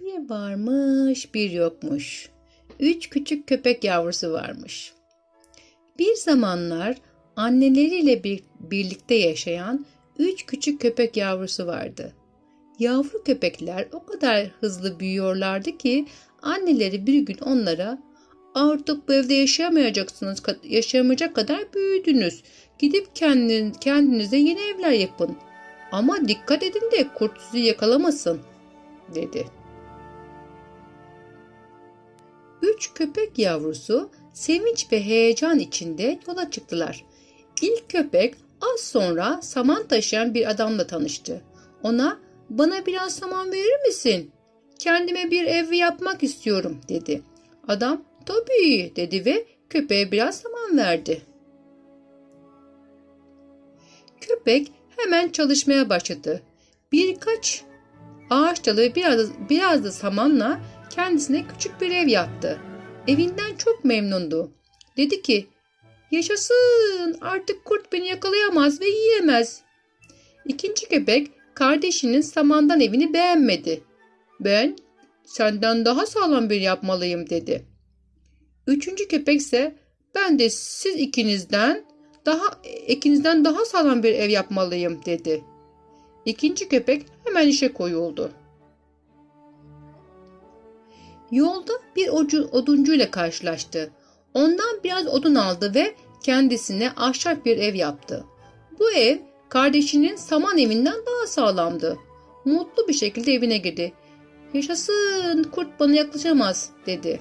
Bir varmış, bir yokmuş. Üç küçük köpek yavrusu varmış. Bir zamanlar anneleriyle bir, birlikte yaşayan üç küçük köpek yavrusu vardı. Yavru köpekler o kadar hızlı büyüyorlardı ki anneleri bir gün onlara artık bu evde yaşayamayacaksınız, yaşayamayacak kadar büyüdünüz. Gidip kendin, kendinize yeni evler yapın. Ama dikkat edin de kurt sizi yakalamasın, dedi. Üç köpek yavrusu sevinç ve heyecan içinde yola çıktılar. İlk köpek az sonra saman taşıyan bir adamla tanıştı. Ona bana biraz saman verir misin? Kendime bir ev yapmak istiyorum dedi. Adam tabii dedi ve köpeğe biraz saman verdi. Köpek hemen çalışmaya başladı. Birkaç ağaç dalı biraz, biraz da samanla kendisine küçük bir ev yaptı. Evinden çok memnundu. Dedi ki, yaşasın artık kurt beni yakalayamaz ve yiyemez. İkinci köpek kardeşinin samandan evini beğenmedi. Ben senden daha sağlam bir yapmalıyım dedi. Üçüncü köpek ise ben de siz ikinizden daha ikinizden daha sağlam bir ev yapmalıyım dedi. İkinci köpek hemen işe koyuldu. Yolda bir ocu, oduncuyla karşılaştı. Ondan biraz odun aldı ve kendisine ahşap bir ev yaptı. Bu ev kardeşinin saman evinden daha sağlamdı. Mutlu bir şekilde evine girdi. Yaşasın kurt bana yaklaşamaz dedi.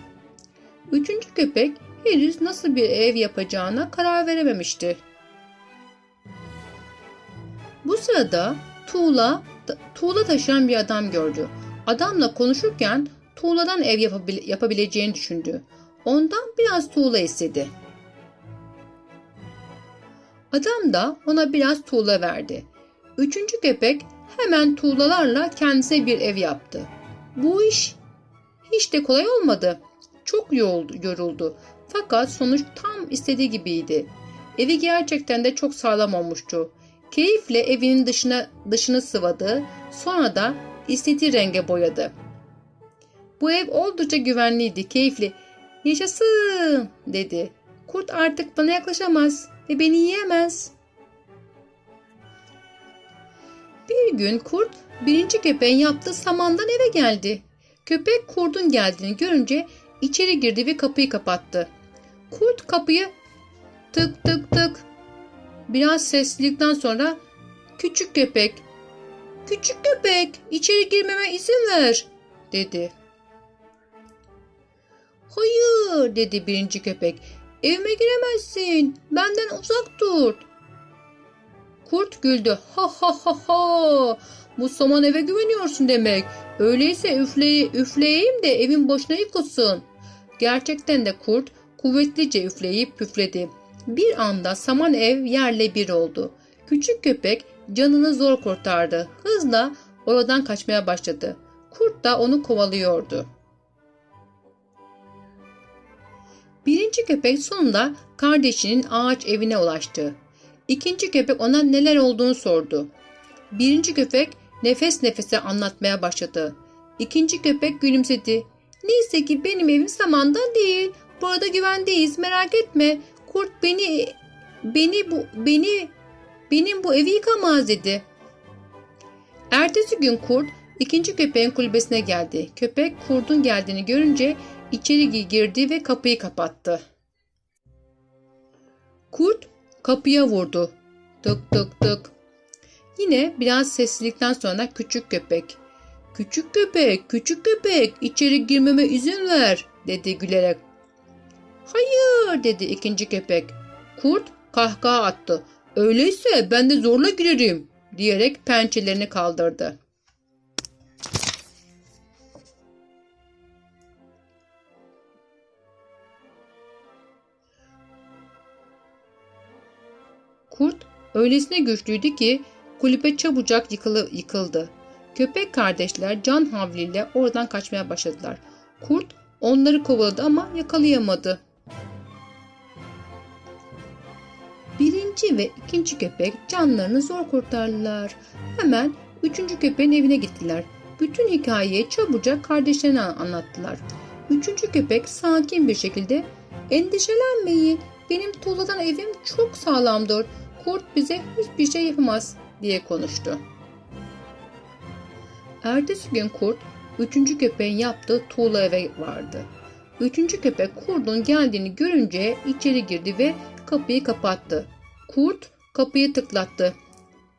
Üçüncü köpek henüz nasıl bir ev yapacağına karar verememişti. Bu sırada tuğla, tuğla taşıyan bir adam gördü. Adamla konuşurken tuğladan ev yapabil yapabileceğini düşündü. Ondan biraz tuğla istedi. Adam da ona biraz tuğla verdi. Üçüncü köpek hemen tuğlalarla kendisine bir ev yaptı. Bu iş hiç de kolay olmadı. Çok yoruldu. Fakat sonuç tam istediği gibiydi. Evi gerçekten de çok sağlam olmuştu. Keyifle evinin dışına dışını sıvadı. Sonra da istediği renge boyadı. Bu ev oldukça güvenliydi, keyifli. Yaşasın dedi. Kurt artık bana yaklaşamaz ve beni yiyemez. Bir gün kurt birinci köpeğin yaptığı samandan eve geldi. Köpek kurdun geldiğini görünce içeri girdi ve kapıyı kapattı. Kurt kapıyı tık tık tık biraz seslilikten sonra küçük köpek küçük köpek içeri girmeme izin ver dedi. Hayır dedi birinci köpek. Evime giremezsin. Benden uzak dur. Kurt güldü. Ha ha ha ha. Bu saman eve güveniyorsun demek. Öyleyse üfleye, üfleyeyim de evin boşuna yıkılsın. Gerçekten de kurt kuvvetlice üfleyip püfledi. Bir anda saman ev yerle bir oldu. Küçük köpek canını zor kurtardı. Hızla oradan kaçmaya başladı. Kurt da onu kovalıyordu. Birinci köpek sonunda kardeşinin ağaç evine ulaştı. İkinci köpek ona neler olduğunu sordu. Birinci köpek nefes nefese anlatmaya başladı. İkinci köpek gülümsedi. Neyse ki benim evim samanda değil. Burada güvendeyiz merak etme. Kurt beni beni bu beni benim bu evi yıkamaz dedi. Ertesi gün kurt ikinci köpeğin kulübesine geldi. Köpek kurdun geldiğini görünce içeri girdi ve kapıyı kapattı. Kurt kapıya vurdu. Tık tık tık. Yine biraz sessizlikten sonra küçük köpek. Küçük köpek, küçük köpek, içeri girmeme izin ver, dedi gülerek. Hayır, dedi ikinci köpek. Kurt kahkaha attı. Öyleyse ben de zorla girerim, diyerek pençelerini kaldırdı. Kurt öylesine güçlüydü ki kulübe çabucak yıkılı, yıkıldı. Köpek kardeşler can havliyle oradan kaçmaya başladılar. Kurt onları kovaladı ama yakalayamadı. Birinci ve ikinci köpek canlarını zor kurtardılar. Hemen üçüncü köpeğin evine gittiler. bütün hikayeyi çabucak kardeşlerine anlattılar. Üçüncü köpek sakin bir şekilde endişelenmeyin benim tuğladan evim çok sağlamdır. Kurt bize hiçbir şey yapamaz diye konuştu. Ertesi gün kurt üçüncü köpeğin yaptığı tuğla eve vardı. Üçüncü köpek kurdun geldiğini görünce içeri girdi ve kapıyı kapattı. Kurt kapıyı tıklattı.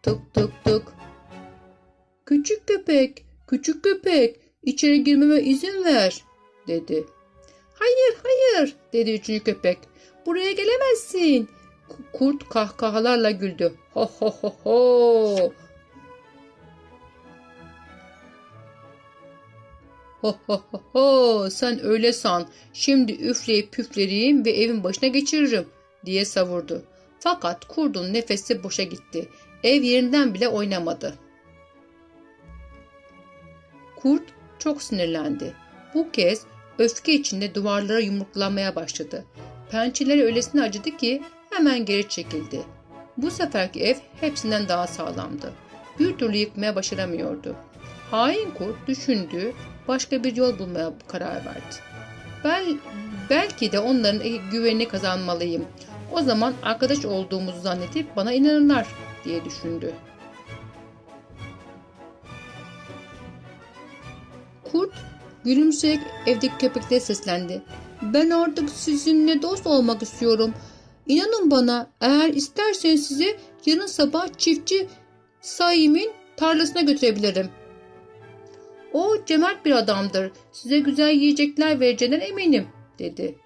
Tık tık tık. Küçük köpek, küçük köpek, içeri girmeme izin ver, dedi. Hayır, hayır, dedi üçüncü köpek. Buraya gelemezsin. Kurt kahkahalarla güldü. Ho ho ho ho. Ho ho ho ho. Sen öyle san. Şimdi üfleyip püfleyeyim ve evin başına geçiririm diye savurdu. Fakat kurdun nefesi boşa gitti. Ev yerinden bile oynamadı. Kurt çok sinirlendi. Bu kez öfke içinde duvarlara yumruklanmaya başladı. Pençeleri öylesine acıdı ki hemen geri çekildi. Bu seferki ev hepsinden daha sağlamdı. Bir türlü yıkmaya başaramıyordu. Hain kurt düşündü, başka bir yol bulmaya karar verdi. Ben belki de onların güvenini kazanmalıyım. O zaman arkadaş olduğumuzu zannedip bana inanırlar diye düşündü. Kurt gülümseyerek evdeki köpeklere seslendi. Ben artık sizinle dost olmak istiyorum. İnanın bana eğer isterseniz sizi yarın sabah çiftçi Saim'in tarlasına götürebilirim. O cömert bir adamdır. Size güzel yiyecekler vereceğinden eminim dedi.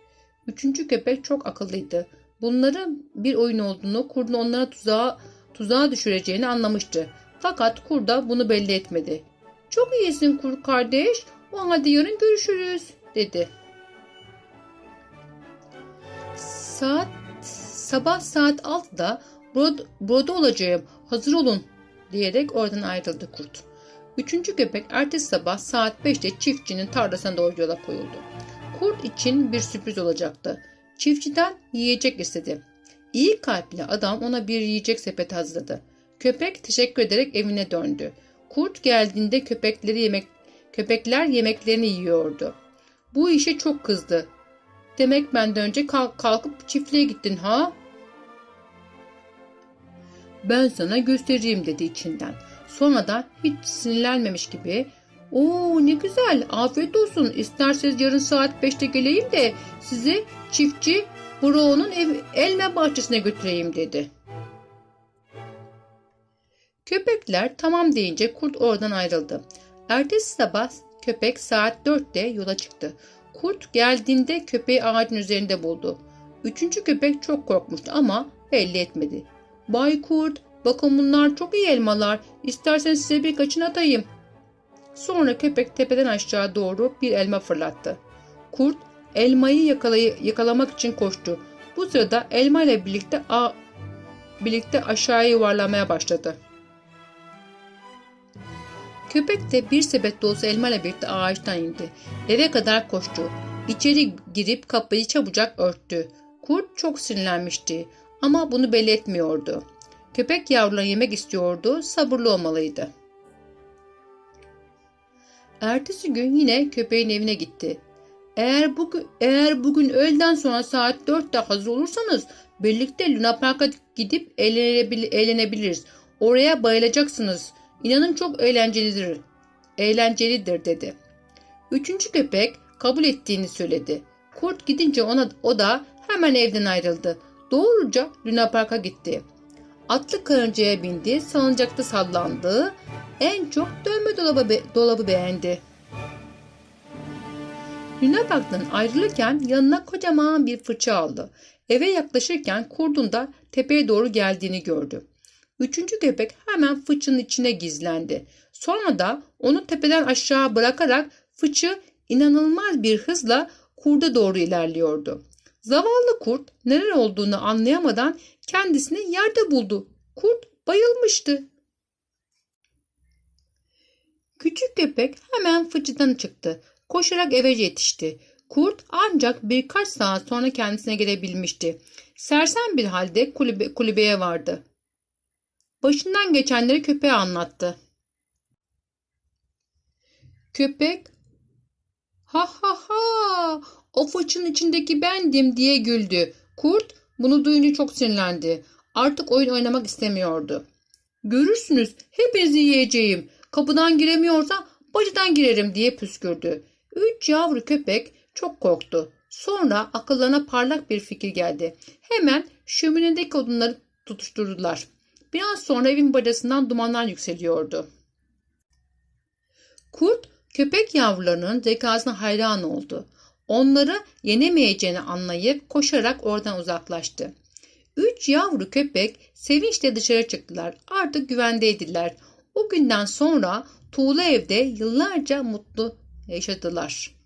Üçüncü köpek çok akıllıydı. Bunların bir oyun olduğunu, kurdun onlara tuzağa, tuzağa düşüreceğini anlamıştı. Fakat kur da bunu belli etmedi. Çok iyisin kur kardeş. O halde yarın görüşürüz dedi. Saat sabah saat 6'da burada, burada olacağım. Hazır olun diyerek oradan ayrıldı kurt. Üçüncü köpek ertesi sabah saat 5'te çiftçinin tarlasına doğru yola koyuldu. Kurt için bir sürpriz olacaktı. Çiftçiden yiyecek istedi. İyi kalpli adam ona bir yiyecek sepeti hazırladı. Köpek teşekkür ederek evine döndü. Kurt geldiğinde köpekleri yemek köpekler yemeklerini yiyordu. Bu işe çok kızdı. Demek benden önce kalk, kalkıp çiftliğe gittin ha? Ben sana göstereyim dedi içinden. Sonra da hiç sinirlenmemiş gibi Oo ne güzel afiyet olsun isterseniz yarın saat 5'te geleyim de sizi çiftçi Bro'nun ev, elma bahçesine götüreyim dedi. Köpekler tamam deyince kurt oradan ayrıldı. Ertesi sabah köpek saat 4'te yola çıktı. Kurt geldiğinde köpeği ağacın üzerinde buldu. Üçüncü köpek çok korkmuştu ama belli etmedi. Bay Kurt, bakın bunlar çok iyi elmalar. İsterseniz size birkaçını atayım. Sonra köpek tepeden aşağı doğru bir elma fırlattı. Kurt elmayı yakalay yakalamak için koştu. Bu sırada elma ile birlikte a birlikte aşağıya yuvarlamaya başladı. Köpek de bir sepet dolusu elma ile birlikte ağaçtan indi. Eve kadar koştu. İçeri girip kapıyı çabucak örttü. Kurt çok sinirlenmişti ama bunu belli etmiyordu. Köpek yavrularını yemek istiyordu, sabırlı olmalıydı. Ertesi gün yine köpeğin evine gitti. Eğer bugün, eğer bugün öğleden sonra saat 4'te hazır olursanız birlikte Luna Park'a gidip eğlenebil eğlenebiliriz. Oraya bayılacaksınız. İnanın çok eğlencelidir. Eğlencelidir dedi. Üçüncü köpek kabul ettiğini söyledi. Kurt gidince ona o da hemen evden ayrıldı. Doğruca Luna Park'a gitti. Atlı karıncaya bindi, salıncakta sallandı. En çok dönme dolabı, be- dolabı beğendi. Luna Park'tan ayrılırken yanına kocaman bir fırça aldı. Eve yaklaşırken kurdun da tepeye doğru geldiğini gördü. Üçüncü köpek hemen fıçının içine gizlendi. Sonra da onu tepeden aşağı bırakarak fıçı inanılmaz bir hızla kurda doğru ilerliyordu. Zavallı kurt neler olduğunu anlayamadan kendisini yerde buldu. Kurt bayılmıştı. Küçük köpek hemen fıçıdan çıktı. Koşarak eve yetişti. Kurt ancak birkaç saat sonra kendisine gelebilmişti. Sersem bir halde kulübe, kulübeye vardı. Başından geçenleri köpeğe anlattı. Köpek ha ha ha o fıçın içindeki bendim diye güldü. Kurt bunu duyunca çok sinirlendi. Artık oyun oynamak istemiyordu. Görürsünüz hepinizi yiyeceğim. Kapıdan giremiyorsa bacadan girerim diye püskürdü. Üç yavru köpek çok korktu. Sonra akıllarına parlak bir fikir geldi. Hemen şöminedeki odunları tutuşturdular. Biraz sonra evin bacasından dumanlar yükseliyordu. Kurt köpek yavrularının zekasına hayran oldu. Onları yenemeyeceğini anlayıp koşarak oradan uzaklaştı. Üç yavru köpek sevinçle dışarı çıktılar. Artık güvendeydiler. O günden sonra tuğla evde yıllarca mutlu yaşadılar.